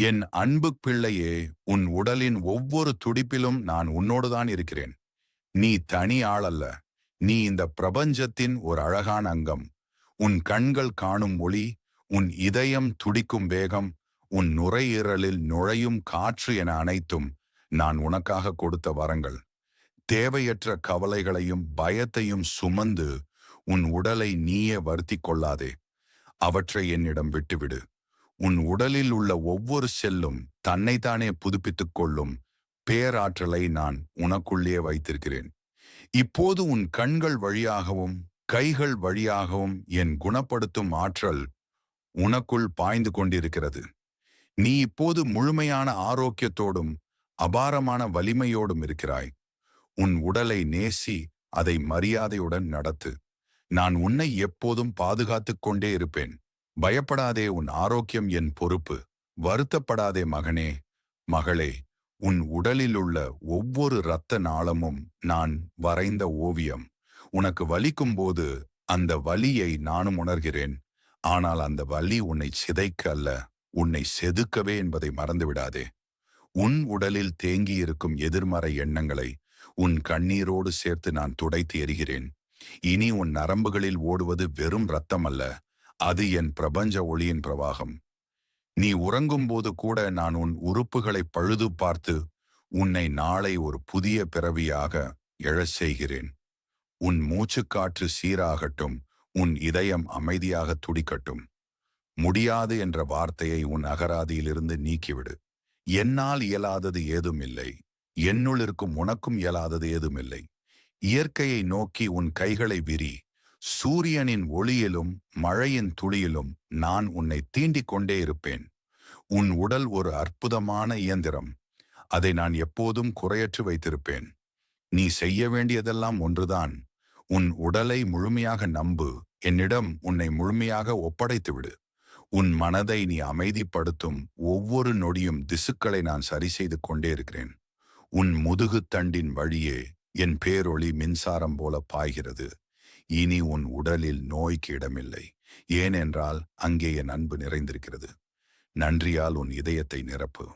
என் அன்பு பிள்ளையே உன் உடலின் ஒவ்வொரு துடிப்பிலும் நான் உன்னோடுதான் இருக்கிறேன். நீ தனி ஆளல்ல. நீ இந்த பிரபஞ்சத்தின் ஒரு அழகான அங்கம். உன் கண்கள் காணும் ஒளி உன் இதயம் துடிக்கும் வேகம் உன் நுரையீரலில் நுழையும் காற்று என அனைத்தும் நான் உனக்காக கொடுத்த வரங்கள். தேவையற்ற கவலைகளையும் பயத்தையும் சுமந்து உன் உடலை நீயே வருத்தி கொள்ளாதே. அவற்றை என்னிடம் விட்டுவிடு. உன் உடலில் உள்ள ஒவ்வொரு செல்லும் தன்னைத்தானே புதுப்பித்துக் கொள்ளும் பேராற்றலை நான் உனக்குள்ளே வைத்திருக்கிறேன். இப்போது உன் கண்கள் வழியாகவும் கைகள் வழியாகவும் என் குணப்படுத்தும் ஆற்றல் உனக்குள் பாய்ந்து கொண்டிருக்கிறது. நீ இப்போது முழுமையான ஆரோக்கியத்தோடும் அபாரமான வலிமையோடும் இருக்கிறாய். உன் உடலை நேசி அதை மரியாதையுடன் நடத்து. நான் உன்னை எப்போதும் பாதுகாத்துக் கொண்டே இருப்பேன். பயப்படாதே உன் ஆரோக்கியம் என் பொறுப்பு. வருத்தப்படாதே மகனே. மகளே உன் உடலிலுள்ள ஒவ்வொரு இரத்த நாளமும் நான் வரைந்த ஓவியம். உனக்கு வலிக்கும் போது அந்த வலியை நானும் உணர்கிறேன். ஆனால் அந்த வலி உன்னை சிதைக்க அல்ல உன்னை செதுக்கவே என்பதை மறந்துவிடாதே. உன் உடலில் தேங்கியிருக்கும் எதிர்மறை எண்ணங்களை உன் கண்ணீரோடு சேர்த்து நான் துடைத்து எறிகிறேன் இனி உன் நரம்புகளில் ஓடுவது வெறும் இரத்தம் அல்ல அது என் பிரபஞ்ச ஒளியின் பிரவாகம். நீ உறங்கும்போது கூட நான் உன் உறுப்புகளை பழுது பார்த்து உன்னை நாளை ஒரு புதிய பிறவியாக எழச் செய்கிறேன். உன் மூச்சுக்காற்று சீராகட்டும் உன் இதயம் அமைதியாக துடிக்கட்டும். முடியாது என்ற வார்த்தையை உன் அகராதியிலிருந்து நீக்கிவிடு. என்னால் இயலாதது ஏதுமில்லை. என்னுள் இருக்கும் உனக்கும் இயலாதது ஏதுமில்லை. இயற்கையை நோக்கி உன் கைகளை விரி. சூரியனின் ஒளியிலும் மழையின் துளியிலும் நான் உன்னை தீண்டிக் கொண்டே இருப்பேன். உன் உடல் ஒரு அற்புதமான இயந்திரம். அதை நான் எப்போதும் குறையற்று வைத்திருப்பேன். நீ செய்ய வேண்டியதெல்லாம் ஒன்றுதான். உன் உடலை முழுமையாக நம்பு. என்னிடம் உன்னை முழுமையாக ஒப்படைத்துவிடு. உன் மனதை நீ அமைதிப்படுத்தும் ஒவ்வொரு நொடியும் திசுக்களை நான் சரி செய்து கொண்டே இருக்கிறேன். உன் முதுகு தண்டின் வழியே என் பேரொளி மின்சாரம் போல பாய்கிறது. இனி உன் உடலில் நோய்க்கு இடமில்லை ஏனென்றால் அங்கே என் அன்பு நிறைந்திருக்கிறது. நன்றியால் உன் இதயத்தை நிரப்பு.